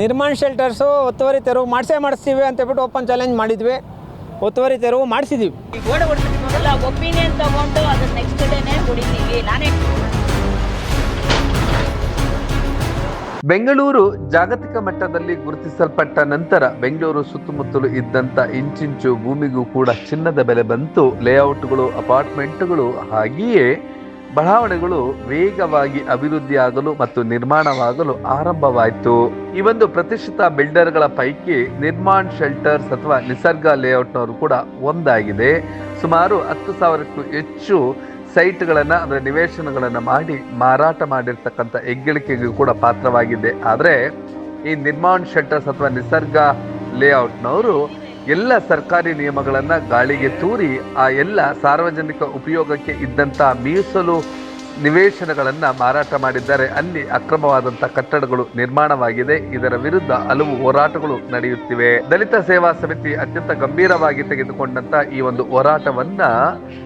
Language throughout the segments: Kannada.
ನಿರ್ಮಾಣ್ ಶೆಲ್ಟರ್ಸು ಒತ್ತುವರಿ ತೆರವು ಮಾಡಿಸೇ ಮಾಡಿಸ್ತೀವಿ ಅಂತ ಹೇಳ್ಬಿಟ್ಟು ಓಪನ್ ಚಾಲೆಂಜ್ ಮಾಡಿದ್ವಿ. ಒತ್ತುವರಿ ತೆರವು ಮಾಡಿಸಿದ್ದೀವಿ ಒಪಿನಿಯನ್ ತಗೊಂಡು ಅದನ್ನ ನೆಕ್ಸ್ಟ್ ಡೇನೆ ಹೊಡಿತೀವಿ. ನಾನೇ ಬೆಂಗಳೂರು ಜಾಗತಿಕ ಮಟ್ಟದಲ್ಲಿ ಗುರುತಿಸಲ್ಪಟ್ಟ ನಂತರ ಬೆಂಗಳೂರು ಸುತ್ತಮುತ್ತಲು ಇದ್ದಂತ ಇಂಚಿಂಚು ಭೂಮಿಗೂ ಕೂಡ ಚಿನ್ನದ ಬೆಲೆ ಬಂತು. ಲೇಔಟ್ಗಳು ಅಪಾರ್ಟ್ಮೆಂಟ್ಗಳು ಹಾಗೆಯೇ ಬಡಾವಣೆಗಳು ವೇಗವಾಗಿ ಅಭಿವೃದ್ಧಿಯಾಗಲು ಮತ್ತು ನಿರ್ಮಾಣವಾಗಲು ಆರಂಭವಾಯಿತು. ಈ ಒಂದು ಪ್ರತಿಷ್ಠಿತ ಬಿಲ್ಡರ್ಗಳ ಪೈಕಿ ನಿರ್ಮಾಣ್ ಶೆಲ್ಟರ್ಸ್ ಅಥವಾ ನಿಸರ್ಗ ಲೇಔಟ್ನವರು ಕೂಡ ಒಂದಾಗಿದೆ. ಸುಮಾರು ಹತ್ತು ಸಾವಿರಕ್ಕೂ ಹೆಚ್ಚು ಸೈಟ್ಗಳನ್ನು ಅಂದರೆ ನಿವೇಶನಗಳನ್ನು ಮಾಡಿ ಮಾರಾಟ ಮಾಡಿರ್ತಕ್ಕಂಥ ಹೆಗ್ಗಳಿಕೆಗೂ ಕೂಡ ಪಾತ್ರವಾಗಿದೆ. ಆದರೆ ಈ ನಿರ್ಮಾಣ್ ಶೆಲ್ಟರ್ಸ್ ಅಥವಾ ನಿಸರ್ಗ ಲೇಔಟ್ನವರು ಎಲ್ಲ ಸರ್ಕಾರಿ ನಿಯಮಗಳನ್ನು ಗಾಳಿಗೆ ತೂರಿ ಆ ಎಲ್ಲ ಸಾರ್ವಜನಿಕ ಉಪಯೋಗಕ್ಕೆ ಇದ್ದಂಥ ಮೀಸಲು ನಿವೇಶನಗಳನ್ನು ಮಾರಾಟ ಮಾಡಿದ್ದಾರೆ. ಅಲ್ಲಿ ಅಕ್ರಮವಾದಂಥ ಕಟ್ಟಡಗಳು ನಿರ್ಮಾಣವಾಗಿದೆ. ಇದರ ವಿರುದ್ಧ ಹಲವು ಹೋರಾಟಗಳು ನಡೆಯುತ್ತಿವೆ. ದಲಿತ ಸೇವಾ ಸಮಿತಿ ಅತ್ಯಂತ ಗಂಭೀರವಾಗಿ ತೆಗೆದುಕೊಂಡಂತ ಈ ಒಂದು ಹೋರಾಟವನ್ನ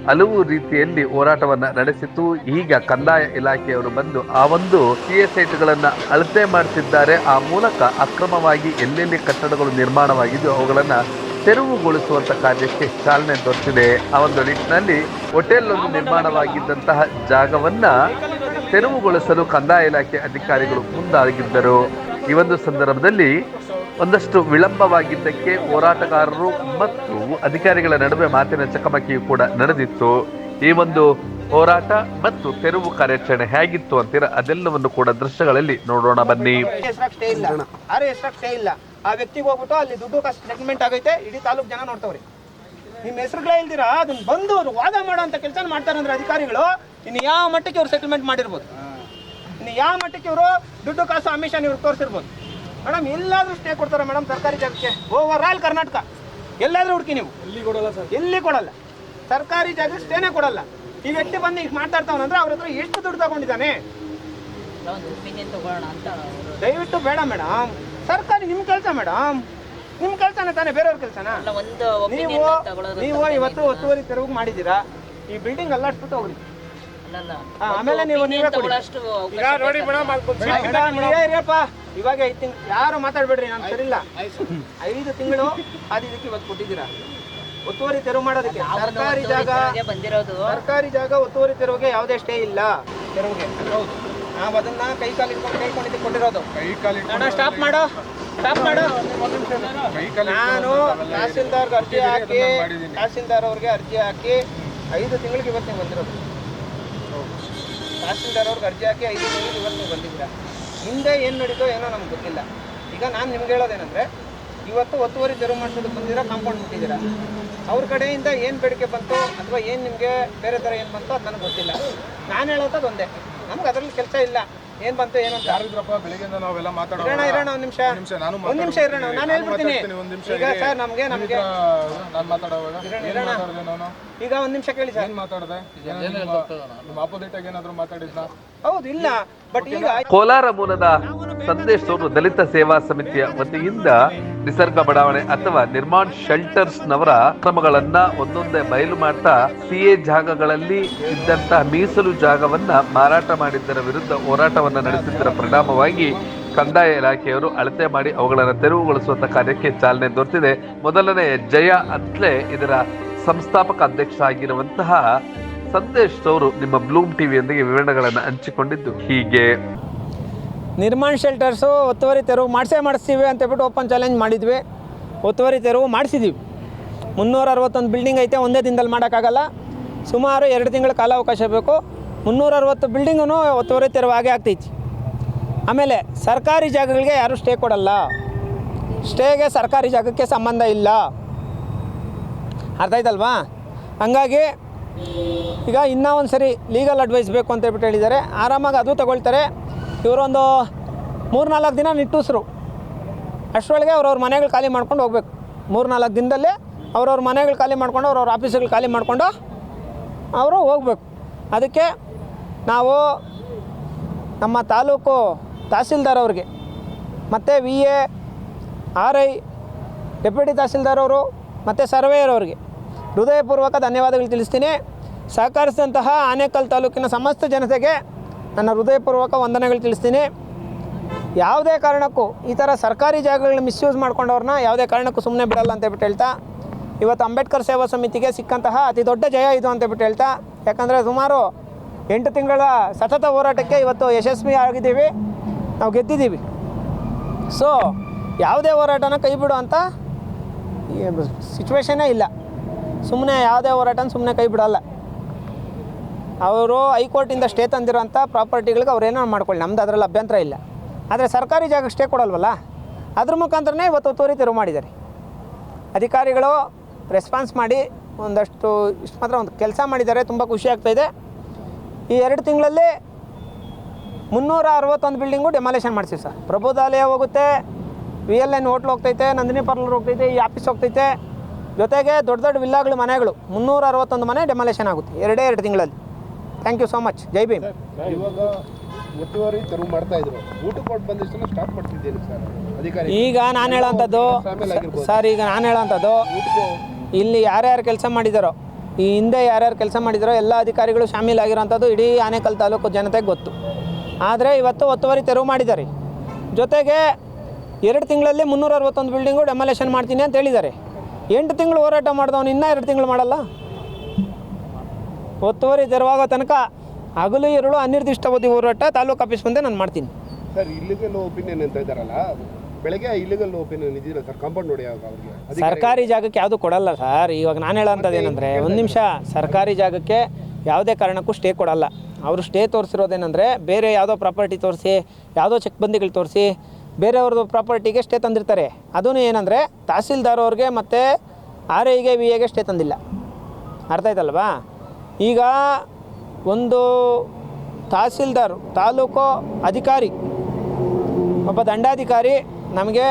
ಹಲವು ರೀತಿಯಲ್ಲಿ ಹೋರಾಟವನ್ನ ನಡೆಸಿತು ಈಗ ಕಂದಾಯ ಇಲಾಖೆಯವರು ಬಂದು ಆ ಒಂದು ಸಿ ಎಸ್ ಐಟ್ಗಳನ್ನ ಅಳತೆ ಮಾಡ್ತಿದ್ದಾರೆ. ಆ ಮೂಲಕ ಅಕ್ರಮವಾಗಿ ಎಲ್ಲೆಲ್ಲಿ ಕಟ್ಟಡಗಳು ನಿರ್ಮಾಣವಾಗಿದ್ದು ಅವುಗಳನ್ನ ತೆರವುಗೊಳಿಸುವಂತ ಕಾರ್ಯಕ್ಕೆ ಚಾಲನೆ ದೊರೆತಿದೆ. ಆ ಒಂದು ನಿಟ್ಟಿನಲ್ಲಿ ಹೋಟೆಲ್ ಒಂದು ನಿರ್ಮಾಣವಾಗಿದ್ದಂತಹ ಜಾಗವನ್ನ ತೆರವುಗೊಳಿಸಲು ಕಂದಾಯ ಇಲಾಖೆ ಅಧಿಕಾರಿಗಳು ಮುಂದಾಗಿದ್ದರು. ಈ ಒಂದು ಸಂದರ್ಭದಲ್ಲಿ ಒಂದಷ್ಟು ವಿಳಂಬವಾಗಿದ್ದಕ್ಕೆ ಹೋರಾಟಗಾರರು ಮತ್ತು ಅಧಿಕಾರಿಗಳ ನಡುವೆ ಮಾತಿನ ಚಕಮಕಿಯು ಕೂಡ ನಡೆದಿತ್ತು. ಈ ಒಂದು ಹೋರಾಟ ಮತ್ತು ತೆರವು ಕಾರ್ಯಾಚರಣೆ ಹೇಗಿತ್ತು ಅಂತೀರ ಅದೆಲ್ಲವನ್ನು ಕೂಡ ದೃಶ್ಯಗಳಲ್ಲಿ ನೋಡೋಣ ಬನ್ನಿ. ಇಲ್ಲ. ಆ ವ್ಯಕ್ತಿಗೆ ಹೋಗ್ಬಿಟ್ಟು ಅಲ್ಲಿ ದುಡ್ಡು ಕಷ್ಟ ಸೆಟ್ಲ್ಮೆಂಟ್ ಆಗೈತೆ ಇಡೀ ತಾಲೂಕು ಜನ ನೋಡ್ತಾವ್ರಿ. ನಿಮ್ಮ ಹೆಸರುಗಳೇ ಇಲ್ದಿರಾ? ಅದನ್ನ ಬಂದು ಅವ್ರು ವಾದ ಮಾಡೋ ಅಂತ ಕೆಲಸ ಮಾಡ್ತಾರೆ ಅಂದ್ರೆ ಅಧಿಕಾರಿಗಳು ಇನ್ನು ಯಾವ ಮಟ್ಟಕ್ಕೆ ಅವ್ರು ಸೆಟಲ್ಮೆಂಟ್ ಮಾಡಿರ್ಬೋದು? ಇನ್ನು ಯಾವ ಮಟ್ಟಕ್ಕೆ ಇವರು ದುಡ್ಡು ಕಾಸು ಅಮಿಷನ್ ಇವ್ರು ತೋರಿಸಿರ್ಬೋದು? ಮೇಡಮ್ ಎಲ್ಲಾದ್ರೂ ಸ್ಟೇ ಕೊಡ್ತಾರೆ ಮೇಡಮ್ ಸರ್ಕಾರಿ ಜಾಗಕ್ಕೆ? Over all Karnataka. ಎಲ್ಲಾದ್ರೂ ಹುಡುಕಿ ನೀವು. ಎಲ್ಲಿ ಕೊಡಲ್ಲ ಸರ್? ಎಲ್ಲಿ ಕೊಡಲ್ಲ. ಸರ್ಕಾರಿ ಜಾಗ ಸ್ಟೇನೇ ಕೊಡಲ್ಲ. ಈ ವ್ಯಕ್ತಿ ಬಂದು ಈಗ ಮಾತಾಡ್ತಾವನಂದ್ರೆ ಅವ್ರ ಹತ್ರ ಎಷ್ಟು ದುಡ್ಡು ತಗೊಂಡಿದ್ದಾನೆ? ದಯವಿಟ್ಟು ಬೇಡ ಮೇಡಮ್. ಸರ್ಕಾರಿ ನಿಮ್ಮ ಕೆಲಸ ಮೇಡಮ್. ನಿಮ್ಮ ಕೆಲಸನ ತಾನೇ ಬೇರೆಯವ್ರ ಕೆಲಸನ? ಅಲ್ಲ, ಒಂದು ನೀವು ಒಪಿನಿಯನ್ ತಗೊಳ್ಳೋದು ನೀವು ಇವತ್ತು ಒತ್ತುವರಿ ತೆರವು ಮಾಡಿದ್ದೀರಾ? ಈ ಬಿಲ್ಡಿಂಗ್ ಅಲ್ಲಾಡ್ಸ್ಬಿಟ್ಟು ಹೋಗ್ರಿ. ಆಮೇಲೆ ನೀವು ನೀವೇ ಕೊಡಿ. ಇರಪ್ಪ ಇವಾಗ ಐದು ತಿಂಗಳು ಯಾರು ಮಾತಾಡ್ಬೇಡ್ರಿ ನಾನು ಸರಿಲ್ಲ ಐದು ತಿಂಗಳು ಅದು ಇದಕ್ಕೆ ಇವತ್ತು ಕೊಟ್ಟಿದ್ದೀರಾ? ಒತ್ತುವರಿ ತೆರವು ಮಾಡೋದಕ್ಕೆ. ಸರ್ಕಾರಿ ಜಾಗ ಸರ್ಕಾರಿ ಜಾಗ ಒತ್ತುವರಿ ತೆರವುಗೆ ಯಾವುದೇ ಸ್ಟೇ ಇಲ್ಲ. ತೆರವಿಗೆ. ನಾವು ಅದನ್ನ ಕೈ ಕಾಲು ಇಟ್ಕೊಂಡು ಕೈಕೊಂಡಿದ್ದು ಕೊಟ್ಟಿರೋದು. ಕೈ ಕಾಲಿ ಅಣ್ಣ ಸ್ಟಾಪ್ ಮಾಡೋ ಸ್ಟಾಪ್ ಮಾಡೋ. ಕೈ ಕಾಲಿ ನಾನು ತಹಸೀಲ್ದಾರ್ಗೆ ಅರ್ಜಿ ಹಾಕಿ. ತಹಸೀಲ್ದಾರ್ ಅವ್ರಿಗೆ ಅರ್ಜಿ ಹಾಕಿ ಐದು ತಿಂಗಳಿಗೆ ಇವತ್ತು ನೀವು ಬಂದಿರೋದು. ತಹಸೀಲ್ದಾರ್ ಅವ್ರಿಗೆ ಅರ್ಜಿ ಹಾಕಿ ಐದು ತಿಂಗಳಿಗೆ ಇವತ್ತು ನೀವು ಬಂದಿದ್ದೀರಾ? ಹಿಂದೆ ಏನು ನಡೀತೋ ಏನೋ ನಮ್ಗೆ ಗೊತ್ತಿಲ್ಲ. ಈಗ ನಾನು ನಿಮ್ಗೆ ಹೇಳೋದೇನೆಂದರೆ ಇವತ್ತು ಒತ್ತುವರಿ ತೆರವು ಮಾಡಿಸೋದಕ್ಕೆ ಬಂದಿದ್ದೀರಾ ಕಾಂಪೌಂಡ್ ಬಿಟ್ಟಿದ್ದೀರಾ ಅವ್ರ ಕಡೆಯಿಂದ ಏನು ಬೇಡಿಕೆ ಬಂತು ಅಥವಾ ಏನು ನಿಮಗೆ ಬೇರೆ ಥರ ಏನು ಬಂತು ಅದು ನನಗೆ ಗೊತ್ತಿಲ್ಲ. ನಾನು ಹೇಳೋದು ಒಂದೇ. ನಮ್ಗೆ ಅದರಲ್ಲಿ ಕೆಲಸ ಇಲ್ಲ. ಏನು ಬಂತು ಏನು ಅಂತ ಯಾರಿದ್ರಪ್ಪ ಬೆಳಿಗ್ಗೆಯಿಂದ ನಾವೆಲ್ಲ ಮಾತಾಡೋಣ ಇರೋಣ ಇರೋಣ ಒಂದು ನಿಮಿಷ. ನಿಮಿಷ ನಾನು ಒಂದು ನಿಮಿಷ ಇರೋಣ ನಾನು ಹೇಳ್ಬಿಡ್ತೀನಿ. ಒಂದ್ ನಿಮಿಷ. ಈಗ ಸರ್ ನಮಗೆ ನಮಗೆ. ನಾನು ಮಾತಾಡೋವಾಗ ಏನ್ ಮಾತಾಡ್ದೆ ನಾನು? ಈಗ ಒಂದು ನಿಮಿಷ ಕೇಳಿ ಸರ್. ಏನ್ ಮಾತಾಡ್ದೆ? ಏನೋ ನಿಮ್ಮ ನಿಮ್ಮ ಆಪೋಸಿಟ್ ಆಗಿ ಏನಾದ್ರು ಮಾತಾಡಿದ್ನಾ? ಹೌದು ಇಲ್ಲ. ಬಟ್ ಈಗ ಕೋಲಾರ ಮೂಲದ ಸಂದೇಶ್ ಅವರು ದಲಿತ ಸೇವಾ ಸಮಿತಿಯ ವತಿಯಿಂದ ನಿಸರ್ಗ ಬಡಾವಣೆ ಅಥವಾ ನಿರ್ಮಾಣ್ ಶೆಲ್ಟರ್ಸ್ ನವರ ಕ್ರಮಗಳನ್ನ ಒಂದೊಂದೇ ಬಯಲು ಮಾಡ್ತಾ ಸಿಎ ಜಾಗಗಳಲ್ಲಿ ಇದ್ದಂತಹ ಮೀಸಲು ಜಾಗವನ್ನ ಮಾರಾಟ ಮಾಡಿದ್ದರ ವಿರುದ್ಧ ಹೋರಾಟವನ್ನ ನಡೆಸಿದ್ದರ ಪರಿಣಾಮವಾಗಿ ಕಂದಾಯ ಇಲಾಖೆಯವರು ಅಳತೆ ಮಾಡಿ ಅವುಗಳನ್ನು ತೆರವುಗೊಳಿಸುವಂತ ಕಾರ್ಯಕ್ಕೆ ಚಾಲನೆ ದೊರೆತಿದೆ. ಮೊದಲನೇ ಜಯ ಅತ್ಲೆ ಇದರ ಸಂಸ್ಥಾಪಕ ಅಧ್ಯಕ್ಷ ಆಗಿರುವಂತಹ ಸಂದೇಶ್ ಅವರು ನಿಮ್ಮ ಬ್ಲೂಮ್ ಟಿವಿಯೊಂದಿಗೆ ವಿವರಣೆಗಳನ್ನು ಹಂಚಿಕೊಂಡಿದ್ದು ಹೀಗೆ. ನಿರ್ಮಾಣ ಶೆಲ್ಟರ್ಸು ಒತ್ತುವರಿ ತೆರವು ಮಾಡಿಸೇ ಮಾಡಿಸ್ತೀವಿ ಅಂತ ಹೇಳ್ಬಿಟ್ಟು ಓಪನ್ ಚಾಲೆಂಜ್ ಮಾಡಿದ್ವಿ. ಒತ್ತುವರಿ ತೆರವು ಮಾಡಿಸಿದ್ದೀವಿ ಮುನ್ನೂರ ಅರವತ್ತೊಂದು ಬಿಲ್ಡಿಂಗ್ ಐತೆ, ಒಂದೇ ದಿನದಲ್ಲಿ ಮಾಡೋಕ್ಕಾಗಲ್ಲ. ಸುಮಾರು ಎರಡು ತಿಂಗಳ ಕಾಲಾವಕಾಶ ಬೇಕು. ಮುನ್ನೂರ ಅರವತ್ತು ಬಿಲ್ಡಿಂಗೂ ಒತ್ತುವರಿ ತೆರವು ಹಾಗೆ ಆಗ್ತೈತಿ. ಆಮೇಲೆ ಸರ್ಕಾರಿ ಜಾಗಗಳಿಗೆ ಯಾರೂ ಸ್ಟೇ ಕೊಡಲ್ಲ. ಸ್ಟೇಗೆ ಸರ್ಕಾರಿ ಜಾಗಕ್ಕೆ ಸಂಬಂಧ ಇಲ್ಲ. ಅರ್ಥ ಆಯ್ತಲ್ವಾ? ಹಂಗಾಗಿ ಈಗ ಇನ್ನೂ ಒಂದು ಸರಿ ಲೀಗಲ್ ಅಡ್ವೈಸ್ ಬೇಕು ಅಂತ ಹೇಳ್ಬಿಟ್ಟು ಹೇಳಿದ್ದಾರೆ. ಆರಾಮಾಗಿ ಅದು ತಗೊಳ್ತಾರೆ. ಇವರೊಂದು ಮೂರು ನಾಲ್ಕು ದಿನ ನಿಟ್ಟುಸ್ರು. ಅಷ್ಟರೊಳಗೆ ಅವ್ರವ್ರ ಮನೆಗಳು ಖಾಲಿ ಮಾಡ್ಕೊಂಡು ಹೋಗ್ಬೇಕು. ಮೂರು ನಾಲ್ಕು ದಿನದಲ್ಲೇ ಅವ್ರವ್ರ ಮನೆಗಳು ಖಾಲಿ ಮಾಡ್ಕೊಂಡು ಅವ್ರವ್ರ ಆಫೀಸ್ಗಳು ಖಾಲಿ ಮಾಡಿಕೊಂಡು ಅವರು ಹೋಗ್ಬೇಕು. ಅದಕ್ಕೆ ನಾವು ನಮ್ಮ ತಾಲೂಕು ತಹಸೀಲ್ದಾರ್ ಅವ್ರಿಗೆ, ಮತ್ತು V A, R I, deputy tahsildar ಅವರು, ಮತ್ತು ಸರ್ವೇಯರ್ ಅವ್ರಿಗೆ ಹೃದಯಪೂರ್ವಕ ಧನ್ಯವಾದಗಳು ತಿಳಿಸ್ತೀನಿ. ಸಹಕರಿಸಿದಂತಹ ಆನೇಕಲ್ ತಾಲೂಕಿನ ಸಮಸ್ತ ಜನತೆಗೆ ನನ್ನ ಹೃದಯಪೂರ್ವಕ ವಂದನೆಗಳು ತಿಳಿಸ್ತೀನಿ. ಯಾವುದೇ ಕಾರಣಕ್ಕೂ ಈ ಥರ ಸರ್ಕಾರಿ ಜಾಗಗಳನ್ನ ಮಿಸ್ಯೂಸ್ ಮಾಡ್ಕೊಂಡವ್ರನ್ನ ಯಾವುದೇ ಕಾರಣಕ್ಕೂ ಸುಮ್ಮನೆ ಬಿಡಲ್ಲ ಅಂತ ಹೇಳ್ಬಿಟ್ಟು ಹೇಳ್ತಾ, ಇವತ್ತು ಅಂಬೇಡ್ಕರ್ ಸೇವಾ ಸಮಿತಿಗೆ ಸಿಕ್ಕಂತಹ ಅತಿ ದೊಡ್ಡ ಜಯ ಇದು ಅಂತ ಹೇಳ್ಬಿಟ್ಟು ಹೇಳ್ತಾ, ಯಾಕಂದರೆ ಸುಮಾರು ಎಂಟು ತಿಂಗಳ ಸತತ ಹೋರಾಟಕ್ಕೆ ಇವತ್ತು ಯಶಸ್ವಿ ಆಗಿದ್ದೀವಿ ನಾವು ಗೆದ್ದಿದ್ದೀವಿ. ಸೊ ಯಾವುದೇ ಹೋರಾಟನ ಕೈ ಬಿಡು ಅಂತ ಇಲ್ಲ. ಸುಮ್ಮನೆ ಯಾವುದೇ ಹೋರಾಟನ ಸುಮ್ಮನೆ ಕೈ ಬಿಡಲ್ಲ. ಅವರು ಹೈಕೋರ್ಟಿಂದ ಸ್ಟೇ ತಂದಿರೋಂಥ ಪ್ರಾಪರ್ಟಿಗಳಿಗೆ ಅವ್ರು ಏನೋ ಮಾಡ್ಕೊಳ್ಳಿ. ನಮ್ದು ಅದರಲ್ಲಿ ಅಭ್ಯಂತರ ಇಲ್ಲ. ಆದರೆ ಸರ್ಕಾರಿ ಜಾಗಕ್ಕೆ ಸ್ಟೇ ಕೊಡಲ್ವಲ್ಲ? ಅದ್ರ ಮುಖಾಂತರನೇ ಇವತ್ತು ತೋರಿ ತೆರವು ಮಾಡಿದ್ದಾರೆ. ಅಧಿಕಾರಿಗಳು ರೆಸ್ಪಾನ್ಸ್ ಮಾಡಿ ಒಂದಷ್ಟು ಇಷ್ಟು ಮಾತ್ರ ಒಂದು ಕೆಲಸ ಮಾಡಿದ್ದಾರೆ. ತುಂಬ ಖುಷಿ ಆಗ್ತಾಯಿದೆ ಈ ಎರಡು ತಿಂಗಳಲ್ಲಿ ಮುನ್ನೂರ ಅರವತ್ತೊಂದು ಬಿಲ್ಡಿಂಗು ಡೆಮಾಲೇಷನ್ ಮಾಡ್ತೀವಿ ಸರ್. ಪ್ರಭುದಾಲಯ ಹೋಗುತ್ತೆ ವಿ ಎಲ್ ಎನ್ ಹೋಟ್ಲ್ ಹೋಗ್ತೈತೆ ನಂದಿನಿ ಪಾರ್ಲರ್ ಹೋಗ್ತೈತೆ ಈ ಆಫೀಸ್ ಹೋಗ್ತೈತೆ. ಜೊತೆಗೆ ದೊಡ್ಡ ದೊಡ್ಡ ವಿಲ್ಲಾಗಳು ಮನೆಗಳು ಮುನ್ನೂರ ಅರವತ್ತೊಂದು ಮನೆ ಡೆಮಾಲೇಷನ್ ಆಗುತ್ತೆ ಎರಡೇ ಎರಡು ತಿಂಗಳಲ್ಲಿ. ಥ್ಯಾಂಕ್ ಯು ಸೋ ಮಚ್ ಜೈ ಭೀಮ್. ಈಗ ನಾನು ಹೇಳೋಂಥದ್ದು ಸರ್ ಈಗ ನಾನು ಹೇಳೋಂಥದ್ದು ಇಲ್ಲಿ ಯಾರ್ಯಾರು ಕೆಲಸ ಮಾಡಿದಾರೋ ಈ ಹಿಂದೆ ಯಾರ್ಯಾರು ಕೆಲಸ ಮಾಡಿದಾರೋ ಎಲ್ಲ ಅಧಿಕಾರಿಗಳು ಶಾಮೀಲಾಗಿರೋಂಥದ್ದು ಇಡೀ ಆನೇಕಲ್ ತಾಲೂಕು ಜನತೆಗೆ ಗೊತ್ತು. ಆದರೆ ಇವತ್ತು ಒತ್ತುವರಿ ತೆರವು ಮಾಡಿದ್ದಾರೆ. ಜೊತೆಗೆ ಎರಡು ತಿಂಗಳಲ್ಲಿ ಮುನ್ನೂರ ಅರವತ್ತೊಂದು ಬಿಲ್ಡಿಂಗು ಡೆಮಾಲೇಷನ್ ಮಾಡ್ತೀನಿ ಅಂತ ಹೇಳಿದ್ದಾರೆ. ಎಂಟು ತಿಂಗಳು ಹೋರಾಟ ಮಾಡಿದವನು ಇನ್ನೂ ಎರಡು ತಿಂಗಳು ಮಾಡಲ್ಲ? ಒತ್ತುವರಿ ತೆರವಾಗೋ ತನಕ ಹಗಲು ಎರಡು ಅನಿರ್ದಿಷ್ಟಾವಧಿ ಹೋರಾಟ ತಾಲೂಕು ಆಫೀಸ್ ಮುಂದೆ ನಾನು ಮಾಡ್ತೀನಿ. ಸರ್ ಒಪಿನಿಯನ್ ಅಂತ ಇದ್ದಾರಲ್ಲ ಬೆಳಗ್ಗೆ ಇಲ್ಲಿಗಲ್ ಓಪನ್ ಇದೆಯಲ್ಲ ಸರ್ ಕಾಂಪೌಂಡ್ ನೋಡಿ ಅವ್ರಿಗೆ. ಸರ್ಕಾರಿ ಜಾಗಕ್ಕೆ ಯಾವುದು ಕೊಡಲ್ಲ ಸರ್. ಇವಾಗ ನಾನು ಹೇಳೋಂಥದ್ದು ಏನಂದರೆ ಒಂದು ನಿಮಿಷ. ಸರ್ಕಾರಿ ಜಾಗಕ್ಕೆ ಯಾವುದೇ ಕಾರಣಕ್ಕೂ ಸ್ಟೇ ಕೊಡಲ್ಲ. ಅವರು ಸ್ಟೇ ತೋರಿಸಿರೋದೇನೆಂದರೆ ಬೇರೆ ಯಾವುದೋ ಪ್ರಾಪರ್ಟಿ ತೋರಿಸಿ ಯಾವುದೋ ಚೆಕ್ಬಂದಿಗಳು ತೋರಿಸಿ ಬೇರೆಯವ್ರದ್ದು ಪ್ರಾಪರ್ಟಿಗೆ ಸ್ಟೇ ತಂದಿರ್ತಾರೆ. ಅದೂ ಏನಂದರೆ ತಹಸೀಲ್ದಾರ್ ಅವ್ರಿಗೆ ಮತ್ತು ಆರ್ ಐಗೆ ವಿ ಎಗೆ ಸ್ಟೇ ತಂದಿಲ್ಲ. ಅರ್ಥ ಆಯ್ತಲ್ವಾ? ಈಗ ಒಂದು ತಹಸೀಲ್ದಾರ್ ತಾಲೂಕು ಅಧಿಕಾರಿ ಒಬ್ಬ ದಂಡಾಧಿಕಾರಿ ನಮಗೆ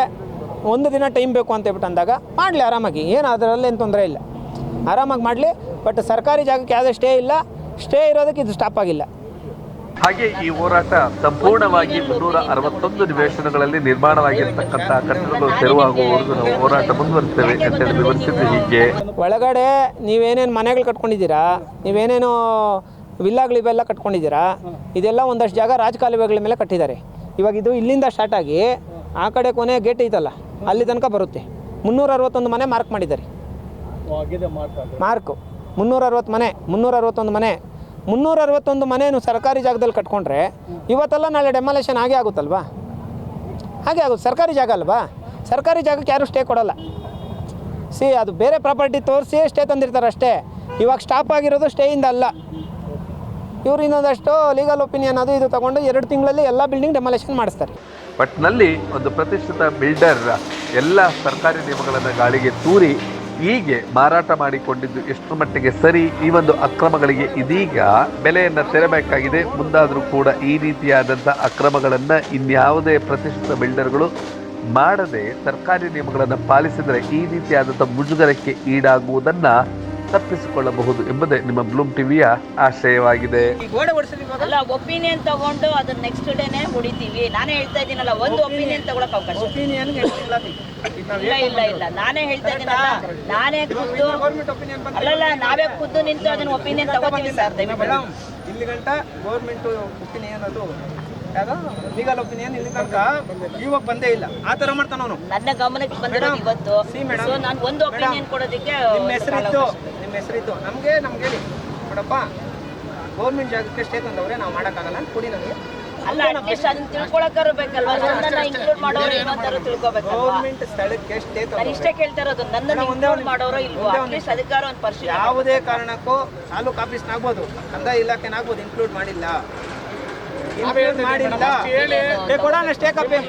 ಒಂದು ದಿನ ಟೈಮ್ ಬೇಕು ಅಂತ ಹೇಳ್ಬಿಟ್ಟು ಅಂದಾಗ ಮಾಡಲಿ ಆರಾಮಾಗಿ ಏನು ಅದರಲ್ಲೇನು ತೊಂದರೆ ಇಲ್ಲ. ಆರಾಮಾಗಿ ಮಾಡಲಿ ಬಟ್ ಸರ್ಕಾರಿ ಜಾಗಕ್ಕೆ ಯಾವುದೇ ಸ್ಟೇ ಇಲ್ಲ ಸ್ಟೇ ಇರೋದಕ್ಕೆ ಇದು ಸ್ಟಾಪ್ ಆಗಿಲ್ಲ. ಹಾಗೆ ಈ ಹೋರಾಟ ಸಂಪೂರ್ಣವಾಗಿ ಮುನ್ನೂರ ಅರವತ್ತೊಂದು ನಿವೇಶನಗಳಲ್ಲಿ ನಿರ್ಮಾಣವಾಗಿರ್ತಕ್ಕಂಥ ಕಟ್ಟಡಗಳು ತೆರವಾಗುವವರೆಗೂ ನಾವು ಹೋರಾಟ ಮುಂದುವರಿಸ್ತೇವೆ ಅಂತೇಳಿ ವಿವರಿಸಿದ್ರು ಹೀಗೆ. ಒಳಗಡೆ ನೀವೇನೇನು ಮನೆಗಳು ಕಟ್ಕೊಂಡಿದ್ದೀರಾ ನೀವೇನೇನು ವಿಲ್ಲಾಗಳು ಇವೆಲ್ಲ ಕಟ್ಕೊಂಡಿದ್ದೀರಾ ಇದೆಲ್ಲ ಒಂದಷ್ಟು ಜಾಗ ರಾಜಕಾಲುವೆಗಳ ಮೇಲೆ ಕಟ್ಟಿದ್ದಾರೆ. ಇವಾಗ ಇದು ಇಲ್ಲಿಂದ ಸ್ಟಾರ್ಟ್ ಆಗಿ ಆ ಕಡೆ ಕೊನೆ ಗೇಟ್ ಐತಲ್ಲ ಅಲ್ಲಿ ತನಕ ಬರುತ್ತೆ. ಮುನ್ನೂರ ಅರವತ್ತೊಂದು ಮನೆ ಮಾರ್ಕ್ ಮಾಡಿದ್ದಾರೆ. ಮಾರ್ಕು ಮುನ್ನೂರ ಅರವತ್ತು ಮನೆ ಮುನ್ನೂರ ಅರವತ್ತೊಂದು ಮನೆ ಮುನ್ನೂರ ಅರವತ್ತೊಂದು ಮನೆಯನ್ನು ಸರ್ಕಾರಿ ಜಾಗದಲ್ಲಿ ಕಟ್ಕೊಂಡ್ರೆ ಇವತ್ತೆಲ್ಲ ನಾಳೆ ಡೆಮಾಲೇಷನ್ ಆಗೇ ಆಗುತ್ತಲ್ವಾ? ಹಾಗೆ ಆಗುತ್ತೆ ಸರ್ಕಾರಿ ಜಾಗ ಅಲ್ವಾ? ಸರ್ಕಾರಿ ಜಾಗಕ್ಕೆ ಯಾರೂ ಸ್ಟೇ ಕೊಡಲ್ಲ. ಸಿ ಅದು ಬೇರೆ ಪ್ರಾಪರ್ಟಿ ತೋರಿಸಿ ಸ್ಟೇ ತಂದಿರ್ತಾರೆ ಅಷ್ಟೇ. ಇವಾಗ ಸ್ಟಾಪ್ ಆಗಿರೋದು ಸ್ಟೇಯಿಂದ ಅಲ್ಲ. ಇವ್ರು ಇನ್ನೊಂದಷ್ಟು ಲೀಗಲ್ ಒಪಿನಿಯನ್ ಅದು ಇದು ತೊಗೊಂಡು ಎರಡು ತಿಂಗಳಲ್ಲಿ ಎಲ್ಲ ಬಿಲ್ಡಿಂಗ್ ಡೆಮಾಲೇಷನ್ ಮಾಡಿಸ್ತಾರೆ. ಒಟ್ಟಿನಲ್ಲಿ ಒಂದು ಪ್ರತಿಷ್ಠಿತ ಬಿಲ್ಡರ್ ಎಲ್ಲ ಸರ್ಕಾರಿ ನಿಯಮಗಳನ್ನು ಗಾಳಿಗೆ ತೂರಿ ಹೀಗೆ ಮಾರಾಟ ಮಾಡಿಕೊಂಡಿದ್ದು ಎಷ್ಟರ ಮಟ್ಟಿಗೆ ಸರಿ? ಈ ಒಂದು ಅಕ್ರಮಗಳಿಗೆ ಇದೀಗ ಬೆಲೆಯನ್ನು ತೆರಬೇಕಾಗಿದೆ. ಮುಂದಾದರೂ ಕೂಡ ಈ ರೀತಿಯಾದಂಥ ಅಕ್ರಮಗಳನ್ನು ಇನ್ಯಾವುದೇ ಪ್ರತಿಷ್ಠಿತ ಬಿಲ್ಡರ್ಗಳು ಮಾಡದೆ ಸರ್ಕಾರಿ ನಿಯಮಗಳನ್ನು ಪಾಲಿಸಿದರೆ ಈ ರೀತಿಯಾದಂಥ ಮುಜುಗರಕ್ಕೆ ಈಡಾಗುವುದನ್ನು ತಪ್ಪಿಸಿಕೊಳ್ಳಬಹುದು ಎಂಬುದೇ ನಿಮ್ಮ ಬ್ಲೂಮ್ ಟಿವಿಯ ಆಶಯವಾಗಿದೆ. ಅಲ್ಲ ಒಪಿನಿಯನ್ ತಗೊಂಡು ಅದನ್ನ ನೆಕ್ಸ್ಟ್ ಡೇನೆ ಹೊಡಿತೀವಿ ನಾನೇ ಹೇಳ್ತಾ ಇದ್ದೀನಲ್ಲ ಒಂದು ಒಪಿನಿಯನ್ ತಗೊಳಕ್ ಅವಕಾಶ ಒಪಿನಿಯನ್ ಇಲ್ಲ ಇಲ್ಲ ಇಲ್ಲ. ನಾನೇ ಹೇಳ್ತಾ ಇದ್ದೀನಲ್ಲ ನಾನೇ ಖುದ್ದು ಅಲ್ಲಲ್ಲ ನಾವೇ ಖುದ್ದು ನಿಂತು ಅದನ್ನ ಒಪಿನಿಯನ್ ತಗೋತೀವಿ ಸರ್ ದಯವಿಟ್ಟು. ಇಲ್ಲಿ ಗಂಟ ಗೌರ್ಮೆಂಟ್ ಒಪಿನಿಯನ್ ಅದು ಲೀಗಲ್ ಒಪಿನಿಯನ್ ಇಲ್ಲಿ ತನಕ ಇವಾಗ ಬಂದೇ ಇಲ್ಲ. ಆ ಥರ ಮಾಡ್ತಾನ ಅವನು ನನ್ನ ಗಮನಕ್ಕೆ ಬಂದಿರೋ ಇವತ್ತು. ನಾನು ಒಂದು ಒಪಿನಿಯನ್ ಕೊಡೋದಕ್ಕೆ ನಿಮ್ಮ ಹೆಸರಿತ್ತು. ನಿಮ್ಮ ಹೆಸರಿತ್ತು ನಮಗೆ ನಮ್ಗೆ ಹೇಳಿ. ನೋಡಪ್ಪ ಗೌರ್ಮೆಂಟ್ ಜಾಗಕ್ಕೆ ಸ್ಟೇ ತಂದವ್ರೆ ನಾವು ಮಾಡೋಕ್ಕಾಗಲ್ಲ ಅಂತ ಕೊಡಿ ನಮಗೆ. ಅಲ್ಲ ಅಟ್ಲೀಸ್ಟ್ ಅದನ್ನ ತಿಳ್ಕೊಳಕ್ಕಾರು ಬೇಕಲ್ವಾ? ನನ್ನನ್ನ ಇನ್ಕ್ಲೂಡ್ ಮಾಡೋರು ತಿಳ್ಕೊಬೇಕಲ್ವಾ ಗೌರ್ಮೆಂಟ್ ಸ್ಥಳಕ್ಕೆ ಸ್ಟೇ ನಾನು ಇಷ್ಟೇ ಕೇಳ್ತಾ ಇರೋದು ನನ್ನನ್ನು Madam, ಒಂದೇ ಇನ್ಕ್ಲೂಡ್ ಮಾಡೋರೋ ಇಲ್ವೋ? ಒಂದೇ ಒಂದು ಅಟ್ಲೀಸ್ಟ್ ಅದಕ್ಕಾರ ಒಂದು ಪರಿಶೀಲನೆ ಯಾವುದೇ ಕಾರಣಕ್ಕೂ ತಾಲೂಕು ಆಫೀಸ್ನಾಗ್ಬೋದು ಕಂದಾಯ ಇಲಾಖೆನಾಗ್ಬೋದು ಇನ್ಕ್ಲೂಡ್ ಮಾಡಿಲ್ಲ. ಇನ್ಕ್ಲೂಡ್ ಮಾಡಿಲ್ಲ. ಕೊಡೋಣ ಸ್ಟೇ ಕಾಪಿ